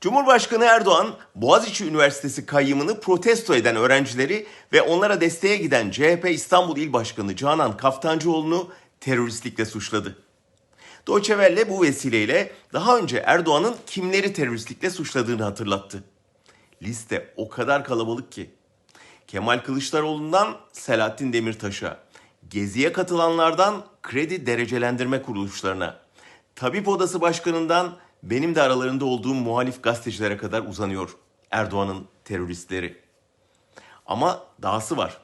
Cumhurbaşkanı Erdoğan, Boğaziçi Üniversitesi kayyımını protesto eden öğrencileri ve onlara desteğe giden CHP İstanbul İl Başkanı Canan Kaftancıoğlu'nu teröristlikle suçladı. Deutsche bu vesileyle daha önce Erdoğan'ın kimleri teröristlikle suçladığını hatırlattı. Liste o kadar kalabalık ki. Kemal Kılıçdaroğlu'ndan Selahattin Demirtaş'a, Gezi'ye katılanlardan kredi derecelendirme kuruluşlarına, Tabip Odası Başkanı'ndan benim de aralarında olduğum muhalif gazetecilere kadar uzanıyor Erdoğan'ın teröristleri. Ama dahası var.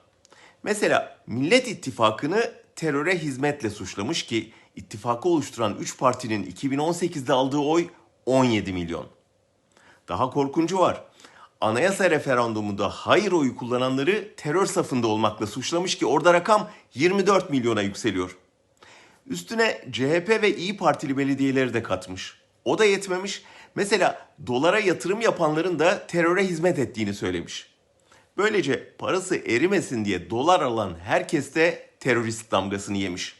Mesela Millet İttifakı'nı teröre hizmetle suçlamış ki ittifakı oluşturan 3 partinin 2018'de aldığı oy 17 milyon. Daha korkuncu var. Anayasa referandumunda hayır oyu kullananları terör safında olmakla suçlamış ki orada rakam 24 milyona yükseliyor. Üstüne CHP ve İyi Partili belediyeleri de katmış. O da yetmemiş. Mesela dolara yatırım yapanların da teröre hizmet ettiğini söylemiş. Böylece parası erimesin diye dolar alan herkes de terörist damgasını yemiş.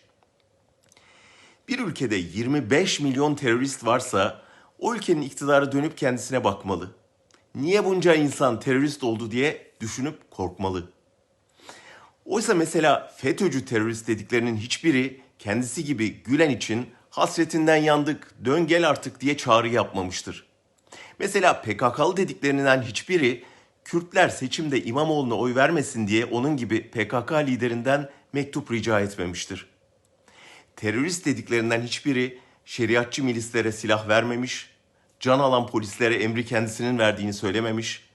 Bir ülkede 25 milyon terörist varsa o ülkenin iktidarı dönüp kendisine bakmalı. Niye bunca insan terörist oldu diye düşünüp korkmalı. Oysa mesela FETÖ'cü terörist dediklerinin hiçbiri kendisi gibi Gülen için hasretinden yandık, dön gel artık diye çağrı yapmamıştır. Mesela PKK'lı dediklerinden hiçbiri Kürtler seçimde İmamoğlu'na oy vermesin diye onun gibi PKK liderinden mektup rica etmemiştir. Terörist dediklerinden hiçbiri şeriatçı milislere silah vermemiş, can alan polislere emri kendisinin verdiğini söylememiş,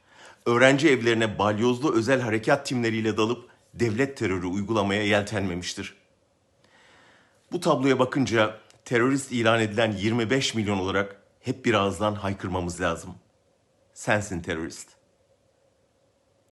öğrenci evlerine balyozlu özel harekat timleriyle dalıp devlet terörü uygulamaya yeltenmemiştir. Bu tabloya bakınca terörist ilan edilen 25 milyon olarak hep bir ağızdan haykırmamız lazım. Sensin terörist.